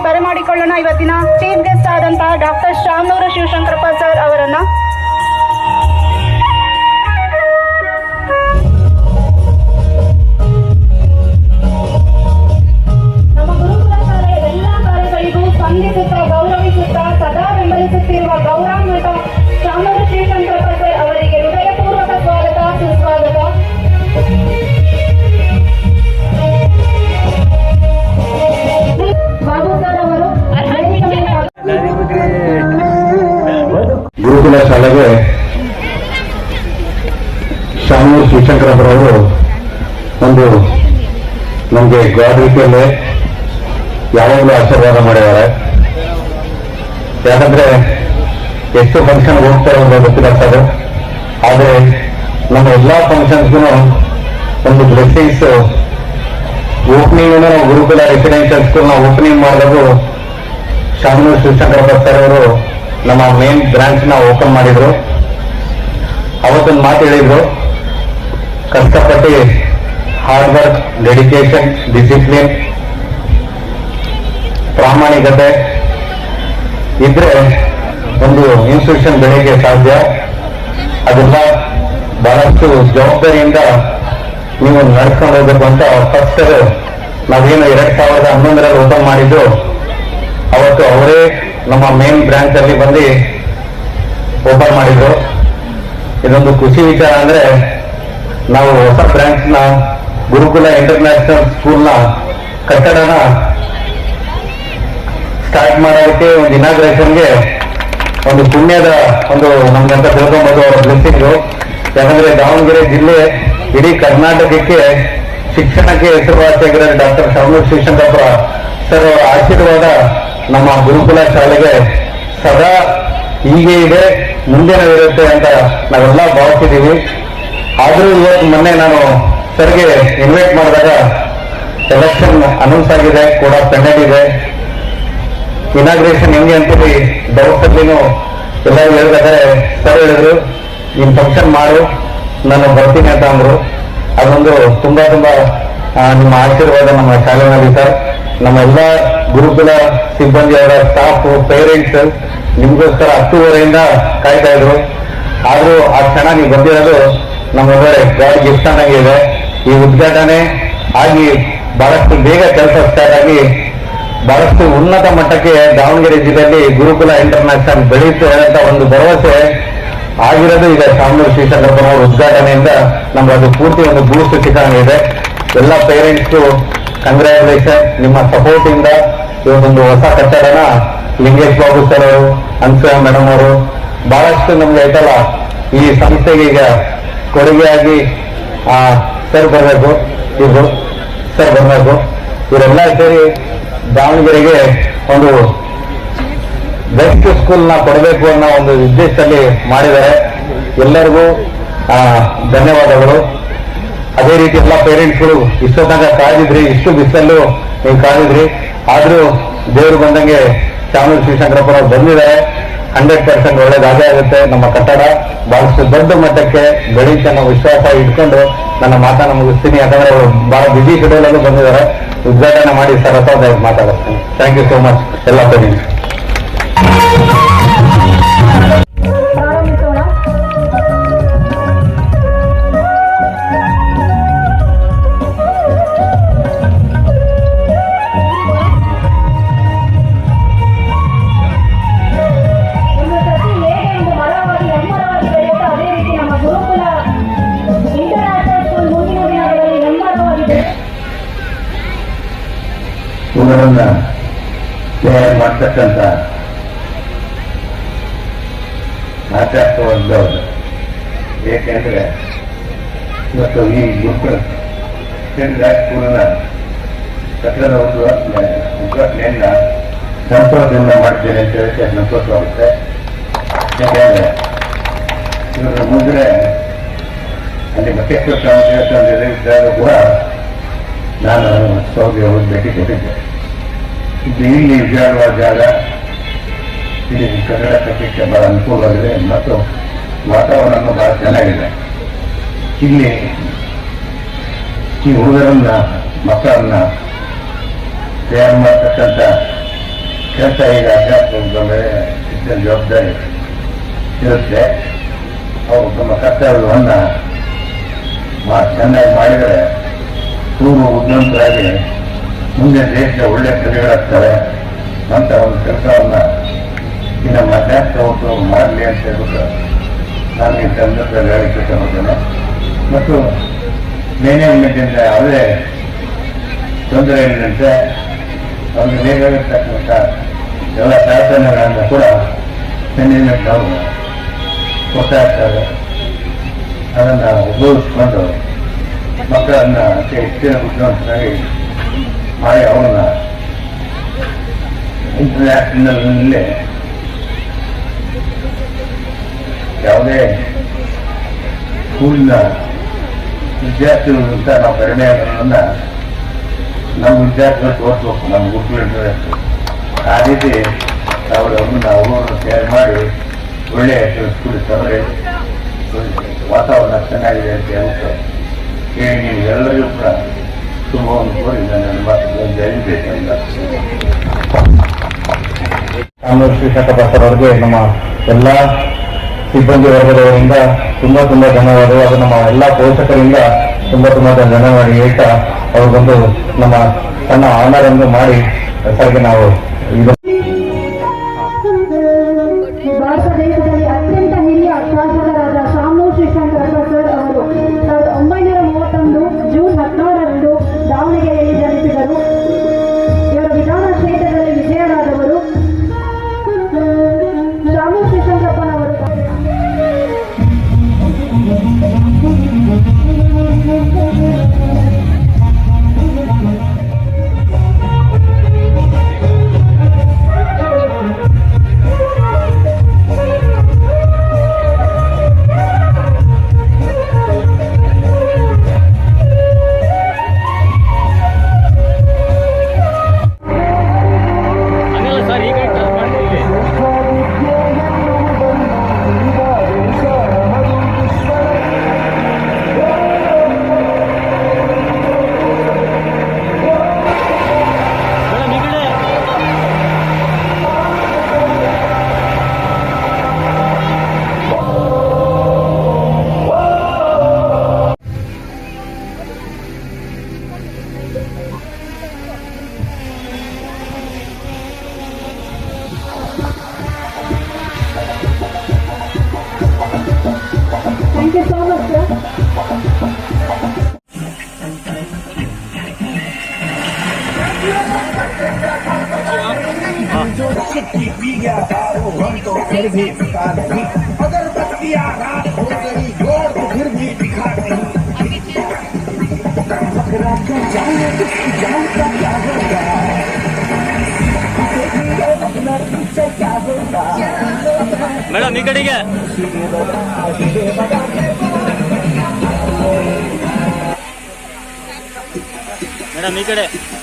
ಬರಮಾಡಿಕೊಳ್ಳೋಣ ಇವತ್ತಿನ chief guest ಆದಂತಹ doctor Shamanur Shivashankarappa sir ಅವರನ್ನ ಒಂದು ನಮಗೆ ಗಾಡ್ ರೀತಿಯಲ್ಲಿ ಯಾವಾಗಲೂ ಆಶೀರ್ವಾದ ಮಾಡಿದ್ದಾರೆ. ಯಾಕಂದ್ರೆ ಎಷ್ಟು ಫಂಕ್ಷನ್ ಹೋಗ್ತಾರೆ ಅಂತ ಸರ್. ಆದರೆ ನಮ್ಮ ಎಲ್ಲಾ ಫಂಕ್ಷನ್ಸ್ಗೂ ಒಂದು ಬ್ಲೆಸ್ಸಿಂಗ್ಸ್ ಓಪನಿಂಗ್ ಗುರುಕುಲ ರೆಸಿಡೆನ್ಷಿಯಲ್ ಸ್ಕೂಲ್ನ ಓಪನಿಂಗ್ ಮಾಡಿದ್ರು ಶಾಮನೂರು ಶಿವಶಂಕರ ಸರ್ ಅವರು ನಮ್ಮ ಮೇನ್ ಬ್ರಾಂಚ್ನ ಓಪನ್ ಮಾಡಿದ್ರು. ಅವತ್ತೊಂದು ಮಾತು ಹೇಳಿದ್ರು. ಕಷ್ಟಪಟ್ಟು ಹಾರ್ಡ್ ವರ್ಕ್ ಡೆಡಿಕೇಶನ್ ಡಿಸಿಪ್ಲಿನ್ ಪ್ರಾಮಾಣಿಕತೆ ಇದ್ರೆ ಒಂದು ಇನ್ಸ್ಟಿಟ್ಯೂಷನ್ ಬೆಳೆಯಕ್ಕೆ ಸಾಧ್ಯ. ಅದೆಲ್ಲ ಬಹಳಷ್ಟು ಜವಾಬ್ದಾರಿಯಿಂದ ನೀವು ನಡ್ಕೊಂಡು ಹೋಗಬೇಕು ಅಂತ ಫಸ್ಟ್ ನಾವೇನು ಎರಡ್ ಸಾವಿರದ ಹನ್ನೊಂದರಲ್ಲಿ ಓಪನ್ ಮಾಡಿದ್ದು, ಅವತ್ತು ಅವರೇ ನಮ್ಮ ಮೇನ್ ಬ್ರಾಂಚ್ ಅಲ್ಲಿ ಬಂದು ಓಪನ್ ಮಾಡಿದ್ರು. ಇದೊಂದು ಖುಷಿ ವಿಚಾರ ಅಂದ್ರೆ ನಾವು ಹೊಸ ಬ್ರಾಂಚ್ನ ಗುರುಕುಲ ಇಂಟರ್ನ್ಯಾಷನಲ್ ಸ್ಕೂಲ್ನ ಕಟ್ಟಡನ ಸ್ಟಾರ್ಟ್ ಮಾಡೋದಕ್ಕೆ ಒಂದು ಇನಾಗ್ರೇಷನ್ಗೆ ಒಂದು ಪುಣ್ಯದ ಒಂದು ನಮ್ಗಂತ ತಿಳ್ಕೊಂಬೋದು ಅವರ ಬ್ಲೆಸ್ಸಿಂಗ್ ಯಾಕಂದ್ರೆ ದಾವಣಗೆರೆ ಜಿಲ್ಲೆ ಇಡೀ ಕರ್ನಾಟಕಕ್ಕೆ ಶಿಕ್ಷಣಕ್ಕೆ ಹೆಸರುವಾಸಿಯಾಗಿರೋ ಡಾಕ್ಟರ್ ಶಾಮೂರ್ ಶಿಕ್ಷಣದವರ ಸರ್, ಅವರ ಆಶೀರ್ವಾದ ನಮ್ಮ ಗುರುಕುಲ ಶಾಲೆಗೆ ಸದಾ ಹೀಗೆ ಇದೆ, ಮುಂದೆ ಇರುತ್ತೆ ಅಂತ ನಾವೆಲ್ಲ ಭಾವಿಸಿದ್ದೀವಿ. ಆದರೂ ಇವತ್ತು ಮೊನ್ನೆ ನಾನು ಸರ್ಗೆ ಇನ್ವೈಟ್ ಮಾಡಿದಾಗ ಎಲೆಕ್ಷನ್ ಅನೌನ್ಸ್ ಆಗಿದೆ, ಕೂಡ ಇದೆ. ಇನಾಗ್ರೇಷನ್ ಹೆಂಗೆ ಅಂತೇಳಿ ಡೌಟ್ ಅಲ್ಲಿನೂ ಎಲ್ಲರೂ ಹೇಳ್ಬೇಕಾದ್ರೆ ಸರ್ ಹೇಳಿದ್ರು, ನೀನ್ ಫಂಕ್ಷನ್ ಮಾಡು, ನಾನು ಬರ್ತೀನಿ ಅಂತ ಅಂದ್ರು. ಅದೊಂದು ತುಂಬಾ ತುಂಬಾ ನಿಮ್ಮ ಆಶೀರ್ವಾದ ನಮ್ಮ ಶಾಲೆನಲ್ಲಿ ಸರ್. ನಮ್ಮ ಎಲ್ಲ ಗುರುಕುಲ, ಸಿಬ್ಬಂದಿಯವರ ಸ್ಟಾಫ್ ಪೇರೆಂಟ್ಸ್ ನಿಮ್ಗೋಸ್ಕರ ಹತ್ತುವರೆಯಿಂದ ಕಾಯ್ತಾ ಇದ್ರು. ಆದ್ರೂ ಆ ಕ್ಷಣ ನೀವು ಬಂದಿರೋದು ನಮ್ಮ ಗಾಡಿ ಗಿಫ್ಟ್ ಆಗಿದೆ ಈ ಉದ್ಘಾಟನೆ ಆಗಿ ಬಹಳಷ್ಟು ಬೇಗ ಕೆಲಸ ಸ್ಟಾರ್ಟ್ ಆಗಿ ಬಹಳಷ್ಟು ಉನ್ನತ ಮಟ್ಟಕ್ಕೆ ದಾವಣಗೆರೆ ಜಿಲ್ಲೆಯಲ್ಲಿ ಗುರುಕುಲ ಇಂಟರ್ನ್ಯಾಷನಲ್ ಬೆಳೆಯುತ್ತೆ ಅಂತ ಒಂದು ಭರವಸೆ ಆಗಿರೋದು ಈಗ ಶ್ರೀಶಂಕರಪ್ಪನವರ ಉದ್ಘಾಟನೆಯಿಂದ ನಮ್ಗೆ ಅದು ಪೂರ್ತಿ ಒಂದು ಬೂಸ್ಟ್ ಇದೆ. ಎಲ್ಲ ಪೇರೆಂಟ್ಸ್ ಕಂಗ್ರ್ಯಾಚುಲೇಷನ್ ನಿಮ್ಮ ಸಪೋರ್ಟ್ ಇಂದ ಇವತ್ತೊಂದು ಹೊಸ ಕಟ್ಟಡನ ಲಿಂಗೇಶ್ ಬಾಬು ಸರ್ ಅವರು ಅನ್ಸೂಯ ಮೇಡಮ್ ಅವರು ಬಹಳಷ್ಟು ನಮ್ಗೆ ಐತಲ್ಲ ಈ ಸಂಸ್ಥೆಗೆ ಈಗ ಕೊಡುಗೆಯಾಗಿ, ಆ ಸರ್ ಬರಬೇಕು ಇವರು ಸರ್ ಬರಬೇಕು ಇವರೆಲ್ಲ ಸೇರಿ ದಾವಣಗೆರೆಗೆ ಒಂದು ಬೆಸ್ಟ್ ಸ್ಕೂಲ್ನ ಕೊಡಬೇಕು ಅನ್ನೋ ಒಂದು ಉದ್ದೇಶದಲ್ಲಿ ಮಾಡಿದ್ದಾರೆ. ಎಲ್ಲರಿಗೂ ಧನ್ಯವಾದಗಳು. ಅದೇ ರೀತಿ ಎಲ್ಲ ಪೇರೆಂಟ್ಸ್ಗಳು ತನಕ ಕಾದಿದ್ರಿ, ಇಷ್ಟು ಬಿಸಿಲಲ್ಲೂ ನೀವು ಕಾದಿದ್ರಿ. ಆದರೂ ದೇವರು ಬಂದಂಗೆ ಚಾಮರಾಜ ಅವರು ಬಂದಿದ್ದಾರೆ. ಹಂಡ್ರೆಡ್ ಪರ್ಸೆಂಟ್ ಒಳ್ಳೇದಾಗೇ ಆಗುತ್ತೆ ನಮ್ಮ ಕಟ್ಟಡ. ಬಹಳಷ್ಟು ದೊಡ್ಡ ಮಟ್ಟಕ್ಕೆ ಗಣಿತನ ವಿಶ್ವಾಸ ಇಟ್ಕೊಂಡು ನನ್ನ ಮಾತನ್ನ ಮುಗಿಸ್ತೀನಿ ಯಾಕಂದ್ರೆ ಅವರು ಬಹಳ ಬಿಸಿ ಶೆಡ್ಯೂಲ್ ಅಲ್ಲೂ ಬಂದಿದ್ದಾರೆ. ಉದ್ಘಾಟನೆ ಮಾಡಿ ಸರ್ ಹತ್ರ ಮಾತಾಡ್ತೀನಿ. ಥ್ಯಾಂಕ್ ಯು ಸೋ ಮಚ್ ಎಲ್ಲ ಪೇರೆಂಟ್ಸ್ ಇವರನ್ನ ತಯಾರು ಮಾಡ್ತಕ್ಕಂಥ ಆಚಾರವಲ್ಲವರು ಏಕೆಂದ್ರೆ ಇವತ್ತು ಈ ಗುರುಕುಲ ಸ್ಕೂಲಿನ ಕಟ್ಟಡದ ಒಂದು ಉದ್ಘಾಟನೆಯನ್ನ ಸಂತೋಷದಿಂದ ಮಾಡ್ತೇನೆ ಅಂತ ಹೇಳಕ್ಕೆ ಸಂತೋಷವಾಗುತ್ತೆ. ಯಾಕೆಂದ್ರೆ ಇವರ ಮುಂದೆ ಅಲ್ಲಿ ಬಸವೇಶ್ವರ ಸ್ವಾಮಿ ದೇವಸ್ಥಾನದಲ್ಲಿ ಕೂಡ ನಾನು ಸೌದಿ ಅವ್ರಿಗೆ ಭೇಟಿ ಕೊಟ್ಟಿದ್ದೆ ಇಲ್ಲಿ ವಿಶಾಲವಾದ ಜಾಗ ಇಲ್ಲಿ ಕನ್ನಡ ಕಟ್ಟಕ್ಕೆ ಬಹಳ ಅನುಕೂಲವಾಗಿದೆ ಮತ್ತು ವಾತಾವರಣ ಬಹಳ ಚೆನ್ನಾಗಿದೆ. ಇಲ್ಲಿ ಈ ಹುಡುಗರನ್ನ, ಮಕ್ಕಳನ್ನ ತಯಾರು ಮಾಡತಕ್ಕಂಥ ಕೆಲಸ ಈಗ ಅಧ್ಯಾಪಕ ಮೇಲೆ ಜವಾಬ್ದಾರಿ ಇರುತ್ತೆ. ಅವರು ತಮ್ಮ ಕರ್ತವ್ಯವನ್ನು ಚೆನ್ನಾಗಿ ಮಾಡಿದರೆ ಪೂರ್ವ ಉದ್ಯಂತರಾಗಿ ಮುಂದೆ ದೇಶ ಒಳ್ಳೆ ಕಲೆಗಳಾಗ್ತವೆ ಅಂತ ಒಂದು ಕೆಲಸವನ್ನು ಇನ್ನು ನಮ್ಮ ಅಧ್ಯಾಪಕ ಮಾಡಲಿ ಅಂತ ಹೇಳ್ಬಿಟ್ಟು ನಾನು ಈ ಸಂದರ್ಭದಲ್ಲಿ ಹೇಳಿಕೆ ತಗೊಳ್ತೇನೆ ಮತ್ತು ಮ್ಯಾನೇಜ್ಮೆಂಟಿಂದ ಯಾವುದೇ ತೊಂದರೆ ಇಲ್ಲದಂತೆ ಅವ್ರಿಗೆ ಬೇಕಾಗಿರ್ತಕ್ಕಂಥ ಎಲ್ಲ ಪ್ರಾರ್ಥನೆಗಳನ್ನು ಕೂಡ ತಾವು ಕೊಡ್ತಾ ಇರ್ತಾರೆ. ಅದನ್ನು ಉಪಯೋಗಿಸ್ಕೊಂಡು ಮಕ್ಕಳನ್ನು ಹೆಚ್ಚಿನ ಬುದ್ಧಿವಂತರಾಗಿ ಮಾಡಿ ಅವನ್ನ ಇಂಟರ್ನ್ಯಾಷನಲ್ನಲ್ಲಿ ಯಾವುದೇ ಸ್ಕೂಲಿನ ವಿದ್ಯಾರ್ಥಿಗಳು ಅಂತ ನಾವು ಆಗೋದನ್ನ ನಮ್ಮ ವಿದ್ಯಾರ್ಥಿಗಳು ತೋರಿಸ್ಬೇಕು, ನಮ್ಮ ಗುರುತು ಆ ರೀತಿ ಅವರು ಅವ್ರನ್ನ ಅವರು ತಯಾರು ಮಾಡಿ ಒಳ್ಳೆಯ ತವರೆ ವಾತಾವರಣ ಚೆನ್ನಾಗಿದೆ ಅಂತ ಹೇಳ್ತಾರೆ. ಹೇಳಿ ನೀವು ಎಲ್ಲರಿಗೂ ಕೂಡ ಜಯಿಸಬೇಕಂತ ಕಾನೂರು ಶ್ರೀಶಂಕರ್ ಅವರಿಗೆ ನಮ್ಮ ಎಲ್ಲ ಸಿಬ್ಬಂದಿ ವರ್ಗದವರಿಂದ ತುಂಬಾ ತುಂಬಾ ಧನ್ಯವಾದಗಳು. ಅದು ನಮ್ಮ ಎಲ್ಲ ಪೋಷಕರಿಂದ ತುಂಬಾ ತುಂಬಾ ಧನ್ಯವಾದ ಹೇಳ್ತಾ ಅವ್ರಿಗೊಂದು ನಮ್ಮ ಸಣ್ಣ ಆನರ್ ಅನ್ನು ಮಾಡಿ ಸರ್ಗೆ ನಾವು जो चिट्ठी पी गया था, वो हम तो फिर भी पिता नहीं। अगरबत्तियाँ रात हो गई, जोड़ तो फिर भी दिखा नहीं। बकरा क्यों का क्या होगा मैडम, निकली क्या मैडम